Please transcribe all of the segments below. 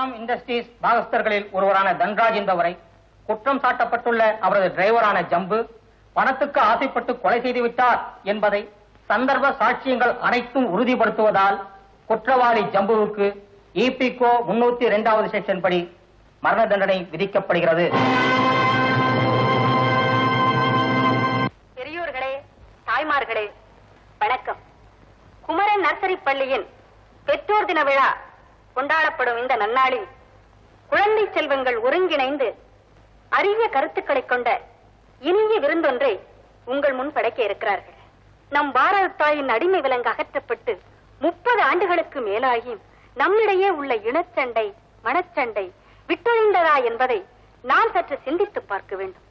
Sriram industries பாகஸ்தர்களில் ஒருவரான தன்ராஜ் என்பவரை குற்றம் சாட்டப்பட்டுள்ள அவரது டிரைவரான ஜம்பு பணத்துக்கு ஆசைப்பட்டு கொலை செய்துவிட்டார் என்பதை சந்தர்ப்ப சாட்சியங்கள் அனைத்தும் உறுதிப்படுத்துவதால் குற்றவாளி ஜம்புவுக்கு இபிகோ முன்னூத்தி இரண்டாவது செக்ஷன் படி மரண தண்டனை விதிக்கப்படுகிறது. பெரியோர்களே தாய்மார்களே வணக்கம். குமரன் நர்சரி பள்ளியின் பெற்றோர் தின விழா கொண்டாடப்படும் இந்த நன்னாளில் குழந்தை செல்வங்கள் ஒருங்கிணைந்து அரிய கருத்துக்களை கொண்ட இனிய விருந்தொன்றை உங்கள் முன் படைக்க இருக்கிறார்கள். நம் பாரத தாயின் அடிமை விலங்கு அகற்றப்பட்டு முப்பது ஆண்டுகளுக்கு மேலாகியும் நம்மிடையே உள்ள இனச்சண்டை மனச்சண்டை விட்டொழிந்ததா என்பதை நாம் சற்று சிந்தித்துப் பார்க்க வேண்டும்.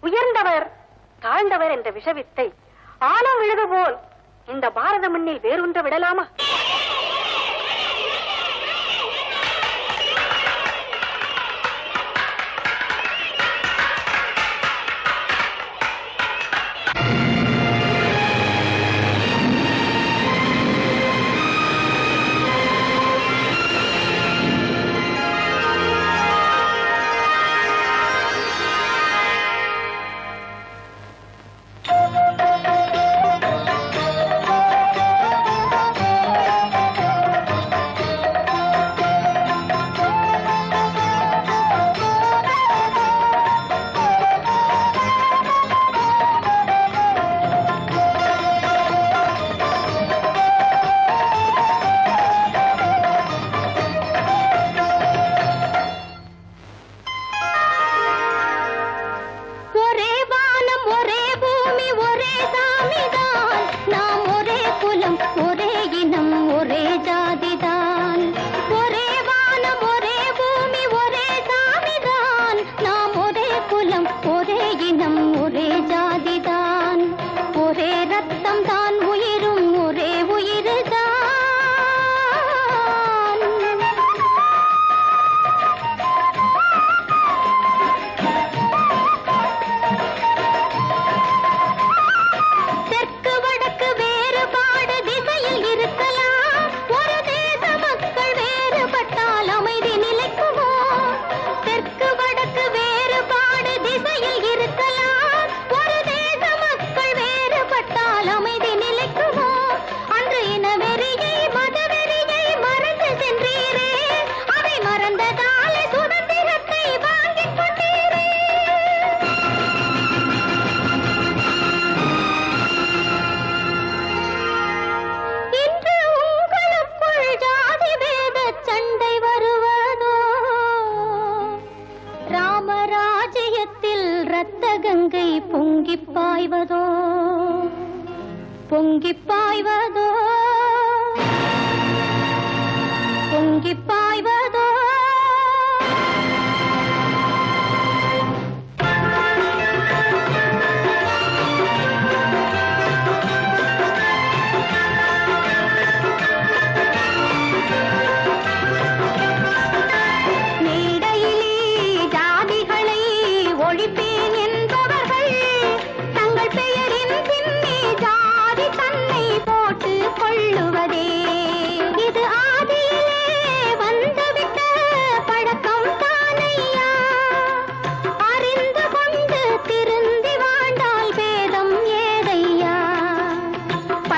உயர்ந்தவர் தாழ்ந்தவர் என்ற விஷவித்தை ஆழம் விழுது போல் இந்த பாரத மண்ணில் வேறொன்று விடலாமா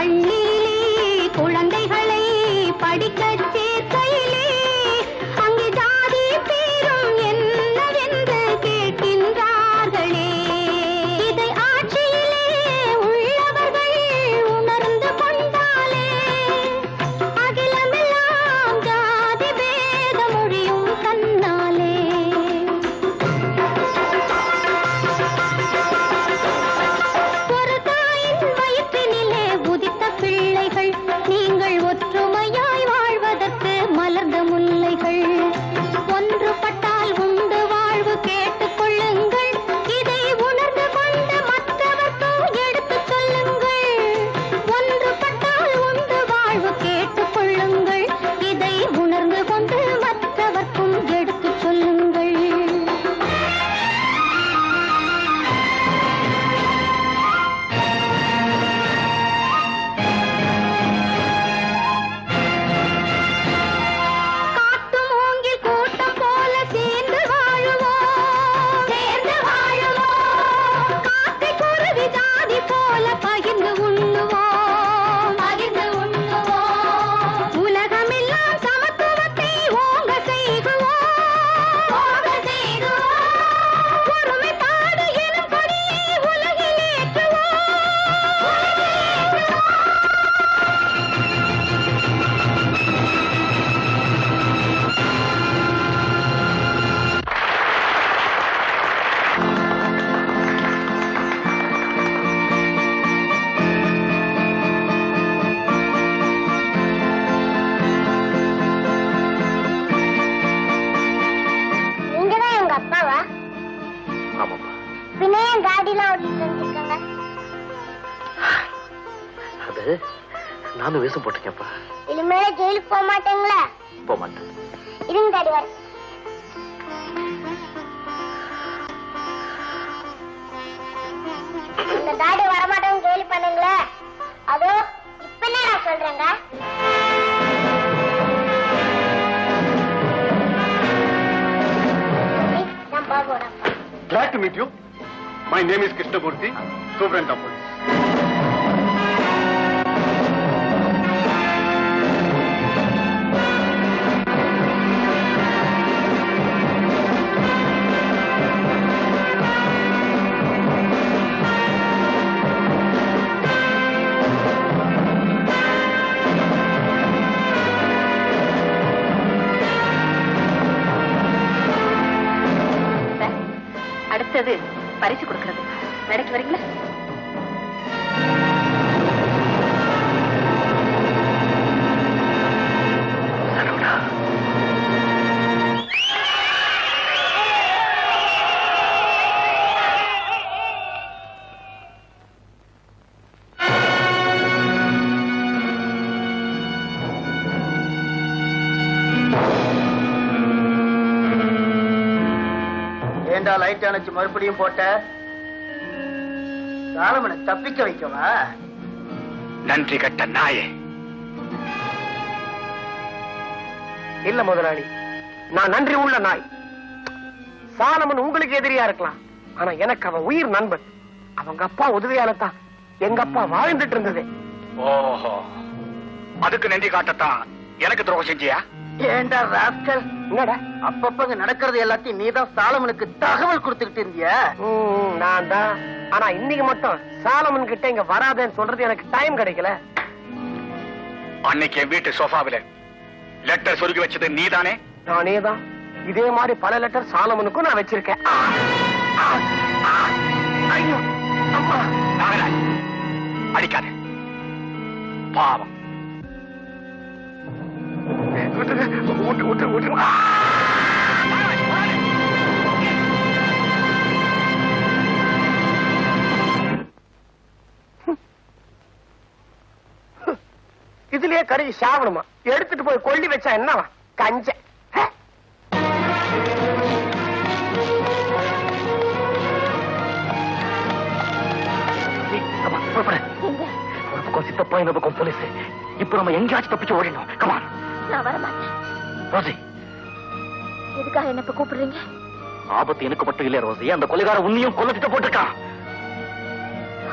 கண்ணீர் ஓட்டிட்டு வந்துருக்காங்க அது நானும் வேஷம் போட்டிருக்கேன்ப்பா. இனிமேல ஜெயிலுக்கு போக மாட்டேங்களா? போக மாட்டேன். இருங்க தாடி வர. இந்த தாடி வரமாட்டேன்னு ஜெயிலு பண்ணுங்களே. அதோ இப்ப நான் சொல்றேங்க? Glad to meet you. My name is Krishnamurthy, Superintendent of அடுத்தது பரிசு கொடுக்கறது. மேடைக்கு வரீங்களா? ஏண்டா லைட் அணைச்சு மறுபடியும் போட்ட சாலமனை தப்பிக்க வைக்கவா? நன்றி கட்ட நாயே. இல்ல முதலாளி நான் நன்றி உள்ள நாய். சாலமன் உங்களுக்கு எதிரியா இருக்கலாம். ஆனா எனக்கு அவன் உயிர் நண்பன். அவங்க அப்பா உதவியால தான். எங்க அப்பா வாழ்ந்துட்டு இருந்தது. ஓஹோ. அதுக்கு நன்றி காட்டத்தான். எனக்கு துரோகம் செஞ்சியா? ஏண்டா ராஸ்கல்? என்னடா? அப்பப்பங்க நடக்கிறது எல்லாத்தையும் நீதான் சாலமனுக்கு தகவல் கொடுத்துக்கிட்டு இருந்திய? நான் தான் ஆனா இன்னைக்கு மட்டும் சாலமன் கிட்ட இங்க வராதேன்னு சொல்றது எனக்கு டைம் கிடைக்கல. அன்னைக்கு என் வீட்டு சோஃபாவில லெட்டர் சொருகி வச்சது நீதானே? நானே தான் இதே மாதிரி பல லெட்டர் சாலமனுக்கும் நான் வச்சிருக்கேன். அடிக்காத. பாவம். விட்டு விட்டு! இதுலயே கறி சாவணுமா எடுத்துட்டு போய் கொல்லி வச்சா என்னவா? கஞ்ச. ஒரு பக்கம் சித்தப்பா இந்த பக்கம் போலீஸ். இப்ப நம்ம எங்கேயாச்சும் தப்பிச்சு ஓடிடணும். Come on Rosie. எதுக்காக என்ன இப்ப கூப்பிடுறீங்க? ஆபத்து எனக்கு மட்டும் இல்ல ரோசி? அந்த கொலைகார உன்னையும் கொல்ல திட்டம் போட்டிருக்கான்.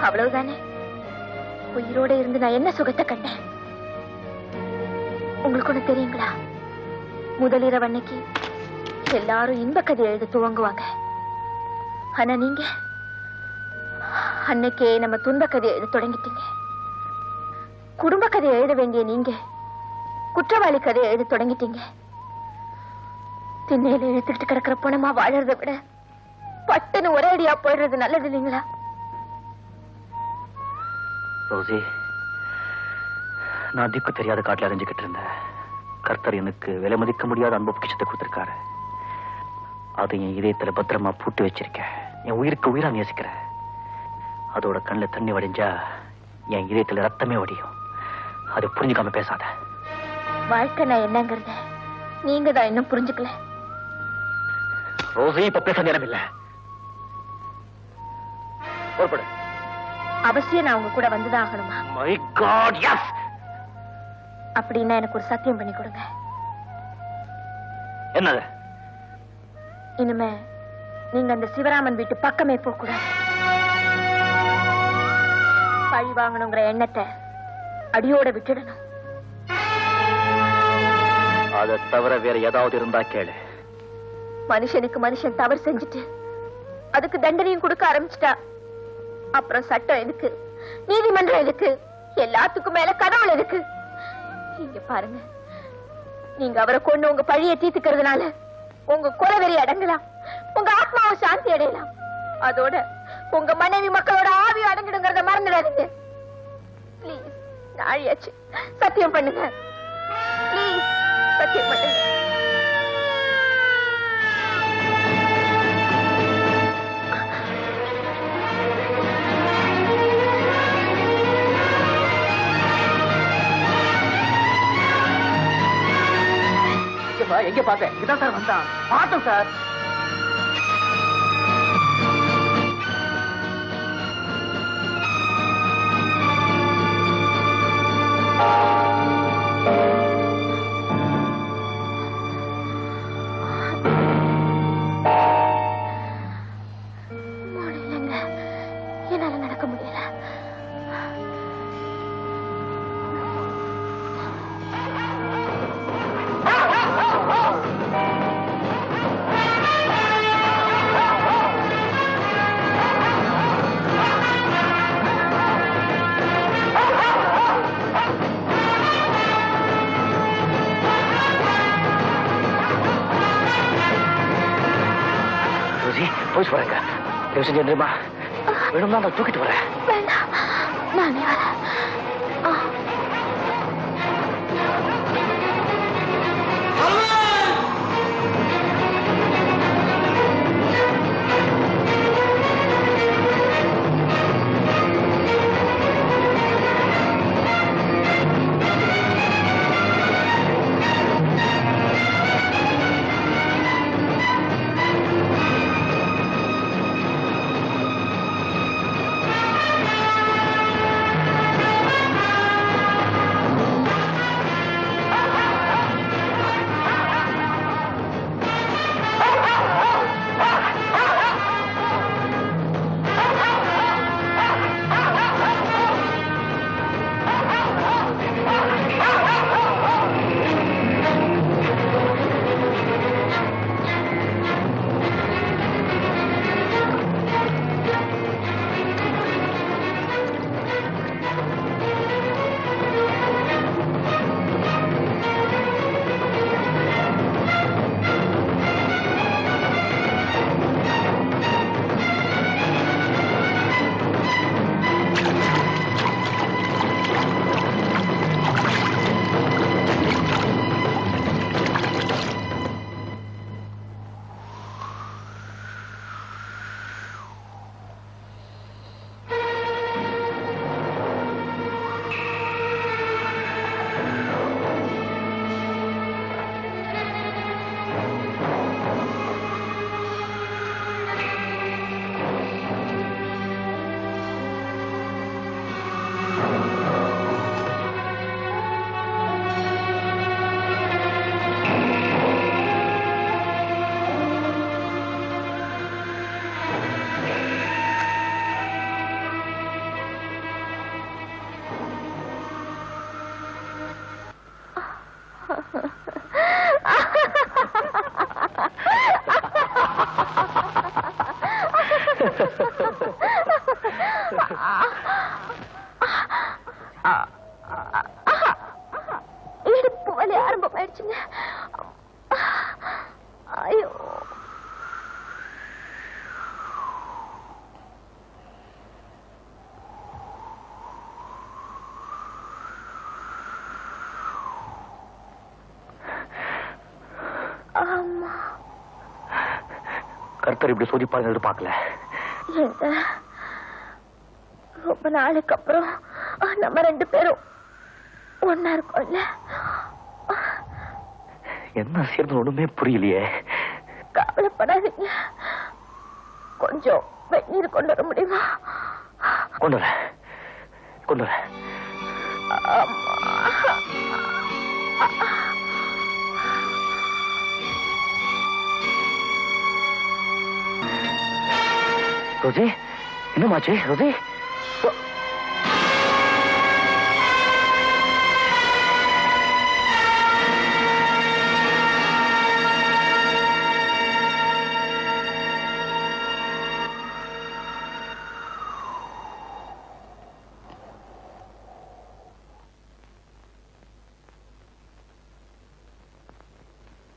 அவ்வளவுதானே? உயிரோட இருந்து நான் என்ன சுகத்தை கண்டேன்? உங்களுக்கு ஒண்ணு தெரியுங்களா? முதலிரவு அன்னைக்கு எல்லாரும் இன்ப கதை எழுத துவங்குவாங்க. ஆனா நீங்க அன்னைக்கே நம்ம துன்ப கதை எழுத தொடங்கிட்டீங்க. குடும்ப கதை எழுத வேண்டிய நீங்க குற்றவாளி கதை எழுத தொடங்கிட்டீங்க. திண்ணையில இழுத்துக்கிட்டு கிடக்கிற பணமா வாழறதை விட பட்டுன்னு ஒரே அடியா போயிடுறது நல்லது இல்லைங்களா? ரோசி நான் திக்கு தெரியாத காட்டுல அறிஞ்சுக்கிட்டு இருந்தேன். கர்த்தர் எனக்கு விலை மதிக்க முடியாத அன்பு பொக்கிஷத்தை கொடுத்திருக்காரு. அதை என் இதயத்துல பத்திரமா பூட்டி வச்சிருக்கேன். என் உயிருக்கு உயிரா நேசிக்கிறேன் அதோட கண்ணுல தண்ணி வடிஞ்சா என் இதயத்துல ரத்தமே வடியும். அது புரிஞ்சுக்காம பேசாத. வாழ்க்கை நான் என்னங்கறத நீங்க தான் இன்னும் புரிஞ்சுக்கல. ரோசி இப்ப பேச நேரம் இல்ல. புறப்படு. அவசியம் நான் உங்க கூட வந்துதான் ஆகணுமா மை காட் எஸ் அப்படின்னா எனக்கு ஒரு சத்தியம் பண்ணி கொடுங்க. என்னது? இனிமே நீங்க அந்த சிவராமன் வீட்டு பக்கமே போக கூடாது பழி வாங்கணுங்கிற எண்ணத்தை அடியோட விட்டுடணும். அதை தவிர வேற ஏதாவது இருந்தா கேளு. மனுஷனுக்கு மனுஷன் தவறு செஞ்சுட்டு அதுக்கு தண்டனையும் கொடுக்க ஆரம்பிச்சிட்டா. அப்புறம் சட்டம் எதுக்கு? நீதிமன்றம் எதுக்கு? எல்லாத்துக்கும் மேல கடவுள் எதுக்கு? இங்க பாருங்க. நீங்க அவரை கொண்டு உங்க பழிய தீர்த்துக்கிறதுனால உங்க குலவெறி அடங்கலாம். உங்க ஆத்மாவை சாந்தி அடையலாம். அதோட உங்க மனைவி மக்களோட ஆவி அடங்கிடுங்கிறத மறந்துடாதீங்க. ப்ளீஸ் நாழியாச்சு சத்தியம் பண்ணுங்க. பிளீஸ் சத்தியம் பண்ணுங்க. எங்க பார்த்தேன் இதான் சார் வந்தான். பார்த்தோம் சார். போய் சொல்றேங்க தயவு செஞ்சு தெரியுமா வேணும்னா நான் தூக்கிட்டு வரேன். வேண்டாம். நானே வரேன். Ha ha ha ha! கர்த்தர் இப்படி சோதிப்பாருங்க எதிர்பார்க்கல எங்க ரொம்ப நாளுக்கு அப்புறம் நம்ம ரெண்டு பேரும் ஒன்னா இருக்கோம்ல? என்ன சேர்ந்து ஒண்ணுமே புரியலையே. கவலைப்படாதீங்க. கொஞ்சம் வெந்நீர் கொண்டு வர முடியுமா? கொண்டு வரேன் கொண்டு வரேன் रोजी इन माचे रोजी। तो